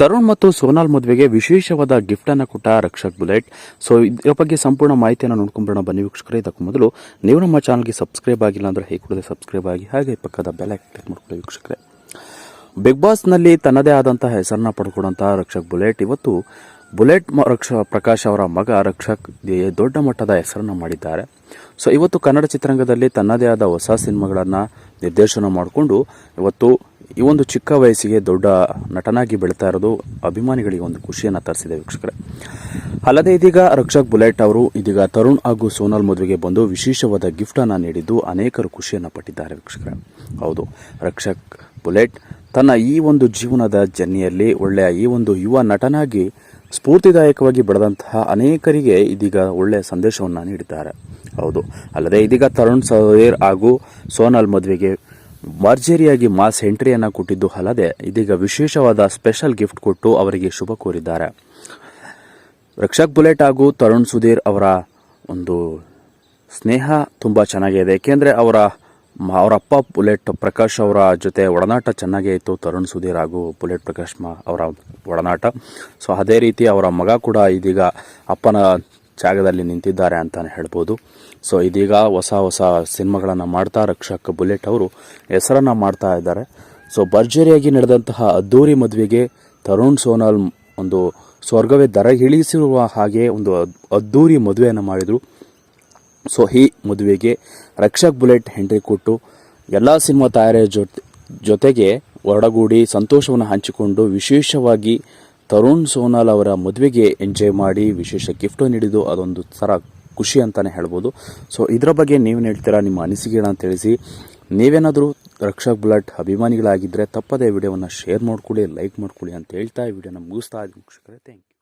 ತರುಣ್ ಮತ್ತು ಸೋನಾಲ್ ಮದುವೆಗೆ ವಿಶೇಷವಾದ ಗಿಫ್ಟ್ ಅನ್ನು ಕೊಟ್ಟ ರಕ್ಷಕ್ ಬುಲೆಟ್. ಸೊ ಇದರ ಬಗ್ಗೆ ಸಂಪೂರ್ಣ ಮಾಹಿತಿಯನ್ನು ನೋಡ್ಕೊಂಡ್ಬಿಡೋಣ ಬನ್ನಿ ವೀಕ್ಷಕರೇ, ಇದಕ್ಕೂ ಮೊದಲು ನೀವು ನಮ್ಮ ಚಾನಲ್ಗೆ ಸಬ್ಸ್ಕ್ರೈಬ್ ಆಗಿಲ್ಲ ಅಂದ್ರೆ ಹೇಗೆ ಕೂಡಲೇ ಸಬ್ಸ್ಕ್ರೈಬ್ ಆಗಿ ಹಾಗೆ ಪಕ್ಕದ ಬೆಲ್ ಕ್ಲಿಕ್ ಮಾಡ್ಕೊಳ್ಳಿ ವೀಕ್ಷಕರೇ. ಬಿಗ್ ಬಾಸ್ನಲ್ಲಿ ತನ್ನದೇ ಆದಂತಹ ಹೆಸರನ್ನ ಪಡ್ಕೊಂಡಂತಹ ರಕ್ಷಕ್ ಬುಲೆಟ್. ಇವತ್ತು ಬುಲೆಟ್ ರಕ್ಷ, ಪ್ರಕಾಶ್ ಅವರ ಮಗ ರಕ್ಷಕ್ ದೊಡ್ಡ ಮಟ್ಟದ ಹೆಸರನ್ನ ಮಾಡಿದ್ದಾರೆ. ಸೊ ಇವತ್ತು ಕನ್ನಡ ಚಿತ್ರರಂಗದಲ್ಲಿ ತನ್ನದೇ ಆದ ಹೊಸ ಸಿನಿಮಾಗಳನ್ನು ನಿರ್ದೇಶನ ಮಾಡಿಕೊಂಡು ಇವತ್ತು ಈ ಒಂದು ಚಿಕ್ಕ ವಯಸ್ಸಿಗೆ ದೊಡ್ಡ ನಟನಾಗಿ ಬೆಳೀತಾ ಇರೋದು ಅಭಿಮಾನಿಗಳಿಗೆ ಒಂದು ಖುಷಿಯನ್ನು ತರಿಸಿದೆ ವೀಕ್ಷಕರೇ. ಅಲ್ಲದೆ ಇದೀಗ ರಕ್ಷಕ್ ಬುಲೆಟ್ ಅವರು, ಇದೀಗ ತರುಣ್ ಹಾಗೂ ಸೋನಾಲ್ ಮದುವೆಗೆ ಬಂದು ವಿಶೇಷವಾದ ಗಿಫ್ಟನ್ನು ನೀಡಿದ್ದು ಅನೇಕರು ಖುಷಿಯನ್ನು ಪಟ್ಟಿದ್ದಾರೆ ವೀಕ್ಷಕರೇ. ಹೌದು, ರಕ್ಷಕ್ ಬುಲೆಟ್ ತನ್ನ ಈ ಒಂದು ಜೀವನದ ಜರ್ನಿಯಲ್ಲಿ ಒಳ್ಳೆಯ ಈ ಒಂದು ಯುವ ನಟನಾಗಿ ಸ್ಫೂರ್ತಿದಾಯಕವಾಗಿ ಬೆಳೆದಂತಹ ಅನೇಕರಿಗೆ ಇದೀಗ ಒಳ್ಳೆಯ ಸಂದೇಶವನ್ನು ನೀಡಿದ್ದಾರೆ. ಹೌದು, ಅಲ್ಲದೆ ಇದೀಗ ತರುಣ್ ಸವೇರ್ ಹಾಗೂ ಸೋನಾಲ್ ಮದುವೆಗೆ ಭರ್ಜರಿಯಾಗಿ ಮಾಸ್ ಎಂಟ್ರಿಯನ್ನು ಕೊಟ್ಟಿದ್ದು ಅಲ್ಲದೆ ಇದೀಗ ವಿಶೇಷವಾದ ಸ್ಪೆಷಲ್ ಗಿಫ್ಟ್ ಕೊಟ್ಟು ಅವರಿಗೆ ಶುಭ ಕೋರಿದ್ದಾರೆ. ರಕ್ಷಕ್ ಬುಲೆಟ್ ಹಾಗೂ ತರುಣ್ ಸುಧೀರ್ ಅವರ ಒಂದು ಸ್ನೇಹ ತುಂಬ ಚೆನ್ನಾಗಿದೆ ಏಕೆಂದರೆ ಅವರ ಅವರಪ್ಪ ಬುಲೆಟ್ ಪ್ರಕಾಶ್ ಅವರ ಜೊತೆ ಒಡನಾಟ ಚೆನ್ನಾಗೇ ಇತ್ತು. ತರುಣ್ ಸುಧೀರ್ ಹಾಗೂ ಬುಲೆಟ್ ಪ್ರಕಾಶ್ ಮ, ಅವರ ಒಡನಾಟ. ಸೊ, ಅದೇ ರೀತಿ ಅವರ ಮಗ ಕೂಡ ಇದೀಗ ಅಪ್ಪನ ಜಾಗದಲ್ಲಿ ನಿಂತಿದ್ದಾರೆ ಅಂತಲೇ ಹೇಳ್ಬೋದು. ಸೊ ಇದೀಗ ಹೊಸ ಹೊಸ ಸಿನಿಮಾಗಳನ್ನು ಮಾಡ್ತಾ ರಕ್ಷಕ್ ಬುಲೆಟ್ ಅವರು ಹೆಸರನ್ನು ಮಾಡ್ತಾ ಇದ್ದಾರೆ. ಸೊ ಭರ್ಜರಿಯಾಗಿ ನಡೆದಂತಹ ಅದ್ದೂರಿ ಮದುವೆಗೆ ತರುಣ್ ಸೋನಾಲ್ ಒಂದು ಸ್ವರ್ಗವೇ ದರ ಇಳಿಸಿರುವ ಹಾಗೆ ಒಂದು ಅದ್- ಅದ್ದೂರಿ ಮದುವೆಯನ್ನು ಮಾಡಿದರು. ಸೊ ಈ ಮದುವೆಗೆ ರಕ್ಷಕ್ ಬುಲೆಟ್ ಎಂಟ್ರಿ ಕೊಟ್ಟು ಎಲ್ಲ ಸಿನಿಮಾ ತಯಾರಿಯ ಜೊತೆ, ಜೊತೆಗೆ ಒಡಗೂಡಿ ಸಂತೋಷವನ್ನು ಹಂಚಿಕೊಂಡು ವಿಶೇಷವಾಗಿ ತರುಣ್ ಸೋನಾಲ್ ಅವರ ಮದುವೆಗೆ ಎಂಜಾಯ್ ಮಾಡಿ ವಿಶೇಷ ಗಿಫ್ಟ್ ನೀಡಿದ್ದು ಅದೊಂದು ಥರ ಖುಷಿ ಅಂತಲೇ ಹೇಳ್ಬೋದು. ಸೊ ಇದರ ಬಗ್ಗೆ ನೀವೇನು ಹೇಳ್ತೀರಾ? ನಿಮ್ಮ ಅನಿಸಿಕೆಗಳನ್ನ ತಿಳಿಸಿ. ನೀವೇನಾದರೂ ರಕ್ಷಕ್ ಬ್ಲಡ್ ಅಭಿಮಾನಿಗಳಾಗಿದ್ದರೆ ತಪ್ಪದೇ ವಿಡಿಯೋವನ್ನು ಶೇರ್ ಮಾಡ್ಕೊಳ್ಳಿ, ಲೈಕ್ ಮಾಡ್ಕೊಳ್ಳಿ ಅಂತ ಹೇಳ್ತಾ ಈ ವಿಡಿಯೋನ ಮುಗಿಸ್ತಾ ಇದ್ದೀನಿ. ವೀಕ್ಷಕರೇ ಥ್ಯಾಂಕ್ ಯು